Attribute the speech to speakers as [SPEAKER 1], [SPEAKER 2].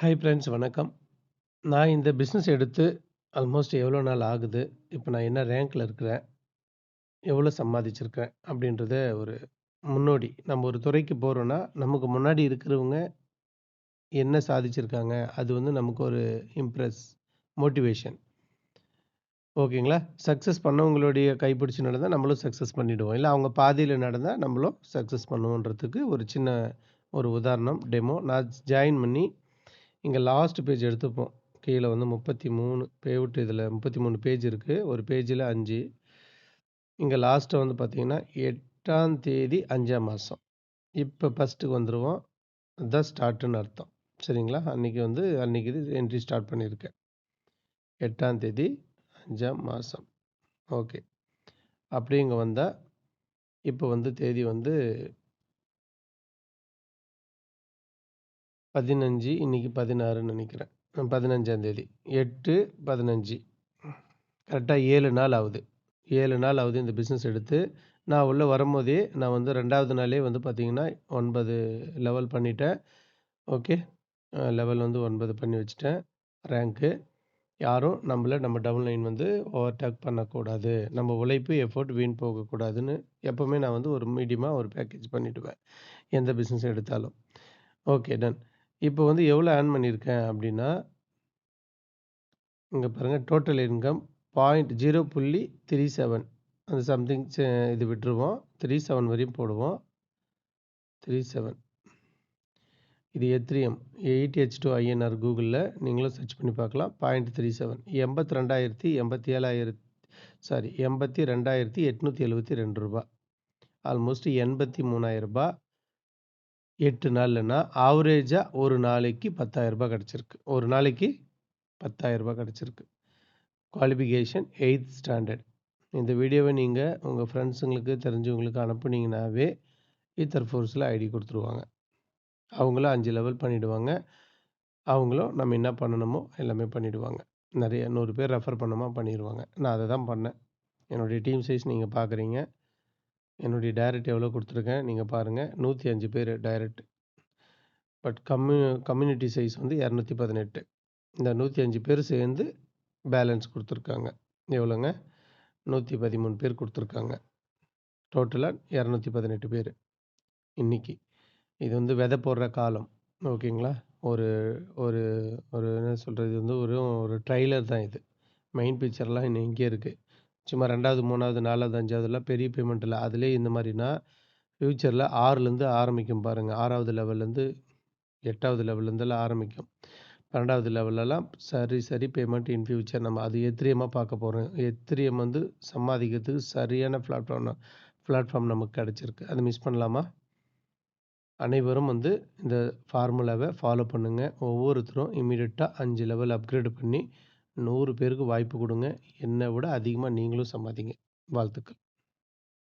[SPEAKER 1] Hi friends வணக்கம். நான் இந்த பிஸ்னஸ் எடுத்து ஆல்மோஸ்ட் எவ்வளோ நாள் ஆகுது? இப்போ நான் என்ன ரேங்கில் இருக்கிறேன்? எவ்வளோ சம்பாதிச்சிருக்கேன்? அப்படின்றத ஒரு முன்னோடி. நம்ம ஒரு துறைக்கு போகிறோன்னா நமக்கு முன்னாடி இருக்கிறவங்க என்ன சாதிச்சிருக்காங்க? அது வந்து நமக்கு ஒரு இம்ப்ரெஸ், மோட்டிவேஷன். ஓகேங்களா? சக்ஸஸ் பண்ணவங்களுடைய கைப்பிடிச்சு நடந்தால் நம்மளும் சக்ஸஸ் பண்ணிவிடுவோம் இல்லை அவங்க பாதியில் நடந்தால் நம்மளும் சக்சஸ் பண்ணுவோன்றதுக்கு ஒரு சின்ன ஒரு உதாரணம், டெமோ. நான் ஜாயின் பண்ணி இங்கே லாஸ்ட் பேஜ் எடுத்துப்போம். கீழே வந்து 33 பேவுட் இதுல 33 பேஜ் இருக்குது ஒரு பேஜில் அஞ்சு இங்கே லாஸ்ட்டை வந்து பார்த்தீங்கன்னா, எட்டாம் தேதி 5ஆம் மாசம். இப்ப ஃபர்ஸ்ட்டுக்கு வந்துருவோம். அதான் ஸ்டார்ட்டுன்னு அர்த்தம். சரிங்களா? அன்னைக்கு வந்து அன்றைக்கி இது என்ட்ரி ஸ்டார்ட் பண்ணியிருக்கேன். எட்டாம் தேதி அஞ்சாம் மாதம் ஓகே. அப்படியே இங்கே வந்தால் இப்போ வந்து தேதி வந்து 15 இன்னைக்கு 16ன்னு நெனைக்கிறேன். 15ஆம் தேதி. 8, 15 கரெக்ட்டா 7 நாள் ஆகுது ஏழு நாள் ஆகுது இந்த பிஸ்னஸ் எடுத்து. நான் உள்ளே வரும்போதே, நான் வந்து ரெண்டாவது நாளே வந்து பார்த்திங்கன்னா ஒன்பது லெவல் பண்ணிட்டேன். ஓகே. லெவல் வந்து ஒன்பது பண்ணி வச்சுட்டேன். ரேங்க்கு. யாரும் நம்மள நம்ம டவுன்லைன் வந்து ஓவர்டேக் பண்ணக்கூடாது. நம்ம உழைப்பு, எஃபோர்ட் வீண் போகக்கூடாதுன்னு எப்போவுமே நான் வந்து ஒரு மீடியமாக ஒரு பேக்கேஜ் பண்ணிவிடுவேன் எந்த பிஸ்னஸ் எடுத்தாலும். Okay done. இப்போ வந்து எவ்வளோ ஏர்ன் பண்ணியிருக்கேன் அப்படின்னா இங்கே பாருங்கள் டோட்டல் இன்கம் பாயிண்ட் ஜீரோ புள்ளி த்ரீ செவன் அந்த சம்திங் இது விட்டுருவோம். த்ரீ செவன் வரையும் போடுவோம். த்ரீ செவன் இது ethereum eight H two INR கூகுளில் நீங்களும் சர்ச் பண்ணி பார்க்கலாம். பாயிண்ட் த்ரீ செவன் எண்பத்தி ரெண்டாயிரத்தி எண்பத்தி ஏழாயிரத்தி சாரி எண்பத்தி ரெண்டாயிரத்தி எட்நூற்றி எழுபத்தி ரெண்டு ரூபா ஆல்மோஸ்ட் எண்பத்தி மூணாயிரரூபா எட்டு நாள்லன்னா ஆவரேஜாக ஒரு நாளைக்கு ரூ. 10,000 கிடைச்சிருக்கு. ஒரு நாளைக்கு பத்தாயிரம் 10,000 கிடச்சிருக்கு குவாலிஃபிகேஷன் எயித் ஸ்டாண்டர்ட். இந்த வீடியோவை நீங்கள் உங்கள் ஃப்ரெண்ட்ஸுங்களுக்கு, தெரிஞ்சவங்களுக்கு அனுப்புனீங்கனாவே, ஈத்தர் ஃபோர்ஸில் ஐடி கொடுத்துருவாங்க அவங்களும் அஞ்சு லெவல் பண்ணிவிடுவாங்க அவங்களும் நம்ம என்ன பண்ணணுமோ எல்லாமே பண்ணிவிடுவாங்க நிறைய நூறு பேர் ரெஃபர் பண்ணோமா பண்ணிடுவாங்க நான் அதை தான் பண்ணேன். என்னுடைய டீம் சைஸ் நீங்கள் பார்க்குறீங்க. என்னுடைய டைரக்ட் எவ்வளோ கொடுத்துருக்கேன் நீங்கள் பாருங்கள் நூற்றி அஞ்சு பேர் டைரக்ட். பட் கம்யூ கம்யூனிட்டி சைஸ் வந்து 218. இந்த 105 பேர் சேர்ந்து பேலன்ஸ் கொடுத்துருக்காங்க எவ்வளோங்க? 113 பேர் கொடுத்துருக்காங்க டோட்டலாக இரநூத்தி பதினெட்டு பேர் இன்னைக்கு. இது வந்து விதை போடுற காலம். ஓகேங்களா? ஒரு ஒரு ஒரு என்ன சொல்கிறது இது வந்து ஒரு ஒரு ட்ரைலர் தான் இது. மெயின் பிக்சர்லாம் இன்னும் இங்கே இருக்குது சும்மா 2வது, 3வது, 4வது, 5வதுலாம் பெரிய பேமெண்ட் இல்ல. அதிலேயே இந்த மாதிரினா ஃப்யூச்சரில் ஆறுலேருந்து ஆரம்பிக்கும் பாருங்க. 6வது லெவல்லேருந்து 8வது லெவல்லேருந்துலாம் ஆரம்பிக்கும். 12வது லெவல்லலாம் சரி சரி பேமெண்ட் இன் ஃபியூச்சர் நம்ம அது எத்திரியமாக பார்க்க போறோம். எத்திரியம் வந்து சம்பாதிக்கிறதுக்கு சரியான பிளாட்ஃபார்ம் பிளாட்ஃபார்ம் நமக்கு கிடைச்சிருக்கு. அத மிஸ் பண்ணலாமா? அனைவரும் வந்து இந்த ஃபார்முலாவ ஃபாலோ பண்ணுங்க. ஒவ்வொருத்தரும் இம்மீடியட்டா 5 லெவல் அப்கிரேட் பண்ணி நூறு பேருக்கு வாய்ப்பு கொடுங்க என்னை விட அதிகமாக நீங்களும் சம்பாதிங்க. வாழ்த்துக்கள்.